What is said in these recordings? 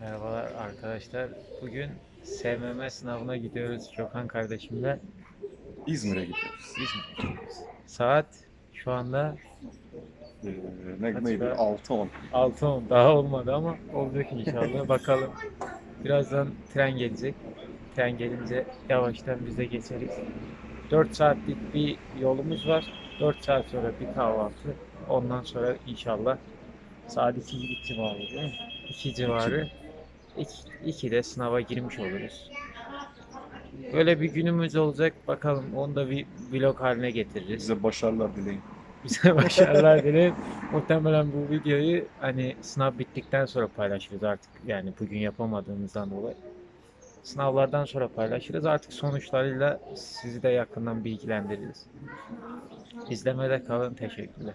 Merhabalar arkadaşlar. Bugün SMM sınavına gidiyoruz Gökhan kardeşimle. İzmir'e gidiyoruz. İzmir'e gidiyoruz. Saat şu anda Ee, ne, neydi? be? 6-10. 6.10 daha olmadı ama olacak inşallah. Bakalım. Birazdan tren gelecek. Tren gelince yavaştan biz de geçeriz. 4 saatlik bir yolumuz var. 4 saat sonra bir kahvaltı. Ondan sonra inşallah saat 2 gibi civarı değil mi? 2 civarı. 2 de sınava girmiş oluruz. Böyle bir günümüz olacak. Bakalım onu da bir vlog haline getiririz. Size başarılar dileyin. Bize başarılar dilerim. Muhtemelen bu videoyu hani sınav bittikten sonra paylaşırız artık. Yani bugün yapamadığımızdan dolayı. Sınavlardan sonra paylaşırız. Artık sonuçlarıyla sizi de yakından bilgilendiririz. İzlemede kalın. Teşekkürler.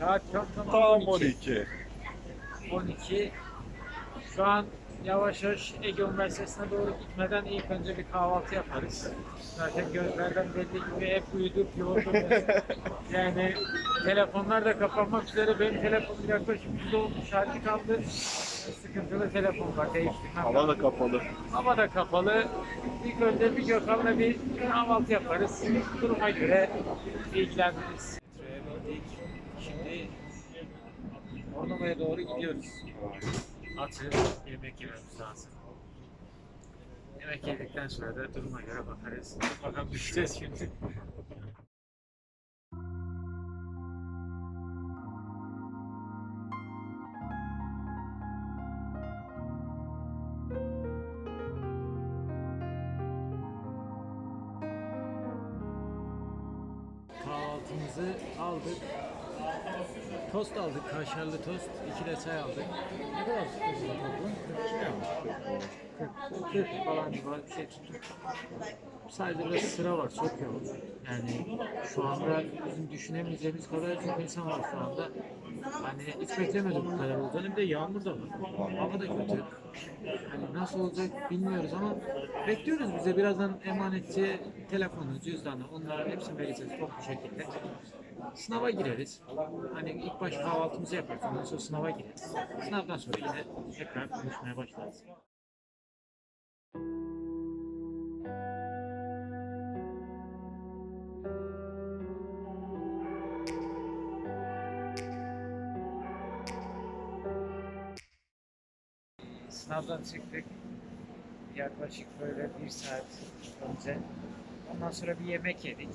Saat çok tam Tam 12. 12. 12. Şu an yavaş yavaş Ege Üniversitesi'ne doğru gitmeden ilk önce bir kahvaltı yaparız. Zaten gözlerden belli gibi hep uyuduk, yorduk. yani telefonlar da kapanmak üzere benim telefonum yaklaşık %10 şarjı kaldı. Sıkıntılı telefon var, değiştirmem Hava da kapalı. Hava da kapalı. İlk önce bir Gökhan'la bir kahvaltı yaparız. Duruma göre bilgilendiririz. Şimdi Bornova'ya doğru gidiyoruz. Atı yemek yememiz lazım. Yemek yedikten sonra da duruma göre bakarız. Bakalım düşeceğiz şimdi. Kahvaltımızı aldık. Tost aldık, kaşarlı tost. iki de çay aldık. Ne kadar tuttu bu toplam? 40 40 falan civarı bir şey tuttu. Sadece sıra var, çok yoğun. Yani şu anda bizim düşünemeyeceğimiz kadar çok insan var şu anda. Hani hiç beklemedim bu kadar olacağını. Bir de yağmur da var. Hava da kötü. Hani nasıl olacak bilmiyoruz ama bekliyoruz bize birazdan emanetçi telefonu, cüzdanı onların hepsini vereceğiz toplu şekilde. Sınava gireriz. Hani ilk baş kahvaltımızı yaparız. Ondan sonra sınava gireriz. Sınavdan sonra yine tekrar konuşmaya başlarız. Sınavdan çıktık. Yaklaşık böyle bir saat önce. Ondan sonra bir yemek yedik.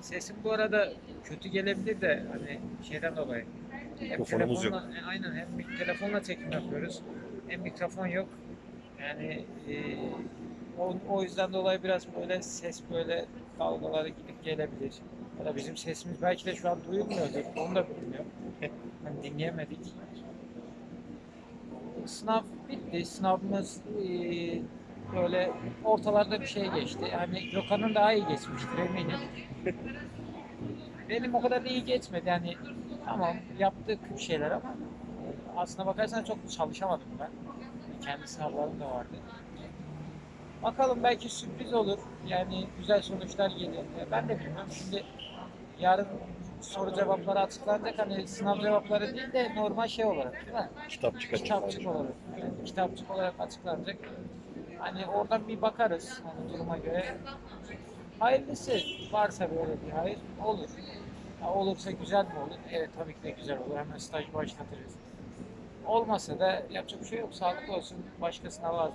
Sesim bu arada kötü gelebilir de hani şeyden dolayı. Hem Mikrofonumuz yok. telefonla- e, Aynen hem telefonla çekim yapıyoruz. Hem mikrofon yok. Yani e, o, o yüzden dolayı biraz böyle ses böyle dalgaları gidip gelebilir. Ya da bizim sesimiz belki de şu an duyulmuyordur. Onu da bilmiyorum. hani dinleyemedik. Sınav bitti. Sınavımız e, böyle ortalarda bir şey geçti. Yani Gökhan'ın daha iyi geçmiştir eminim. Benim o kadar da iyi geçmedi. Yani tamam yaptık bir şeyler ama e, aslına bakarsan çok çalışamadım ben. Kendi sınavlarım da vardı. Bakalım belki sürpriz olur. Yani güzel sonuçlar gelir. E, Ben de bilmiyorum. Şimdi yarın soru cevapları açıklanacak. Hani sınav cevapları değil de normal şey olarak değil mi? Kitap çıkacak. kitapçık olarak, yani kitapçık olarak açıklanacak. Hani oradan bir bakarız hani duruma göre. Hayırlısı varsa böyle bir hayır olur. Ha, olursa güzel mi olur? Evet tabii ki de güzel olur. Hemen staj başlatırız. Olmasa da yapacak bir şey yok. Sağlıklı olsun. Başka sınava.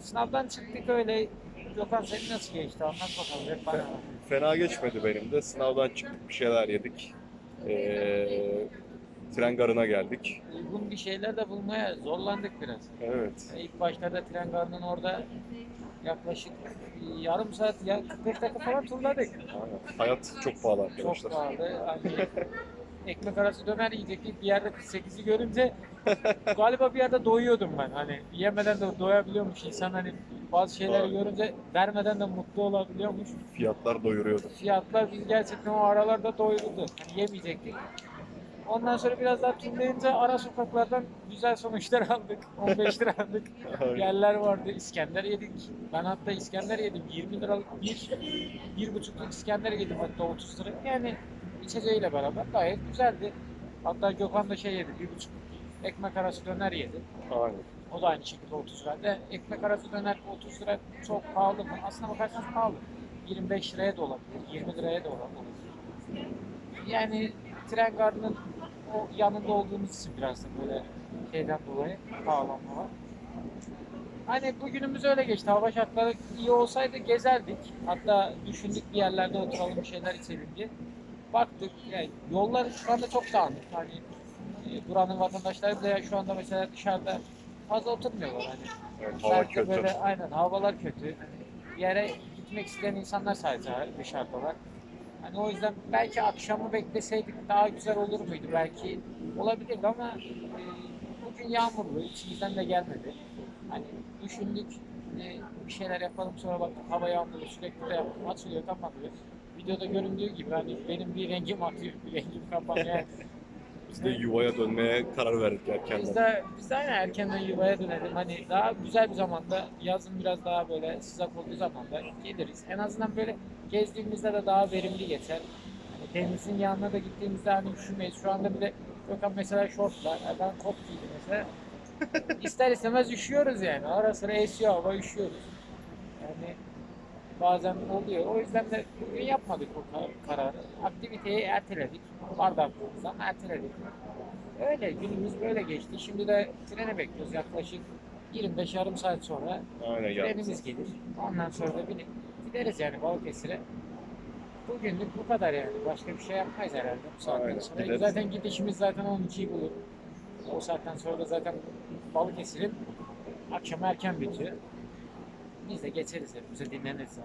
Sınavdan çıktık öyle. Gökhan senin nasıl geçti? Anlat bakalım. Hep bana. Fena geçmedi benim de. Sınavdan çıktık bir şeyler yedik. Ee, tren garına geldik. Uygun bir şeyler de bulmaya zorlandık biraz. Evet. İlk başlarda tren garının orada yaklaşık yarım saat ya 45 dakika falan turladık. Aynen. Hayat çok pahalı Çok arkadaşlar. pahalı. Hani ekmek arası döner yiyecektik. Bir yerde 48'i görünce galiba bir yerde doyuyordum ben. Hani yemeden de doyabiliyormuş insan hani bazı şeyleri Aynen. görünce vermeden de mutlu olabiliyormuş. Fiyatlar doyuruyordu. Fiyatlar biz gerçekten o aralarda doyurdu. Hani yemeyecektik. Ondan sonra biraz daha turlayınca ara sokaklardan güzel sonuçlar aldık. 15 lira aldık. Yerler vardı. İskender yedik. Ben hatta İskender yedim. 20 liralık bir, bir buçukluk İskender yedim hatta 30 lira. Yani içeceğiyle beraber gayet güzeldi. Hatta Gökhan da şey yedi. Bir buçuk ekmek arası döner yedi. Aynen. O da aynı şekilde 30 lira. De ekmek arası döner 30 lira çok pahalı mı? Aslına bakarsanız pahalı. 25 liraya da olabilir. 20 liraya da olabilir. Yani tren garının o yanında olduğumuz için biraz da böyle şeyden dolayı pahalanma var. Hani bugünümüz öyle geçti. Hava şartları iyi olsaydı gezerdik. Hatta düşündük bir yerlerde oturalım bir şeyler içelim diye. Baktık yani yollar şu anda çok dağınık. Hani e, buranın vatandaşları bile şu anda mesela dışarıda fazla oturmuyorlar. Hani Evet, hava kötü. Böyle, aynen havalar kötü. Hani bir yere gitmek isteyen insanlar sadece dışarıdalar. Hani o yüzden belki akşamı bekleseydik daha güzel olur muydu? Belki olabilirdi ama e, bugün yağmurlu, içimizden de gelmedi. Hani düşündük e, bir şeyler yapalım sonra baktık hava yağmurlu sürekli de açılıyor kapatıyor. Videoda göründüğü gibi hani benim bir rengim atıyor, bir rengim kapanıyor. Biz de yuvaya dönmeye karar verdik biz erkenden. de, biz de erkenden yuvaya dönelim. Hani daha güzel bir zamanda, yazın biraz daha böyle sıcak olduğu zamanda geliriz. En azından böyle gezdiğimizde de daha verimli geçer. Hani denizin yanına da gittiğimizde hani üşümeyiz. Şu anda bile Gökhan mesela şortla, e, ben kot giydim mesela. İster istemez üşüyoruz yani. Ara sıra esiyor hava üşüyoruz. Yani bazen oluyor. O yüzden de bugün yapmadık kar- kararı. Aktiviteyi erteledik. Bardaklarımızdan erteledik. Öyle günümüz böyle geçti. Şimdi de trene bekliyoruz yaklaşık 25 yarım saat sonra Aynen trenimiz gelir. Ondan sonra da binip gideriz yani Balıkesir'e. Bugünlük bu kadar yani. Başka bir şey yapmayız herhalde bu saatten Aynen, sonra. gideriz. Zaten gidişimiz zaten 12'yi bulur. O saatten sonra da zaten Balıkesir'in akşam erken bitiyor. Biz de geçeriz evimize dinleniriz.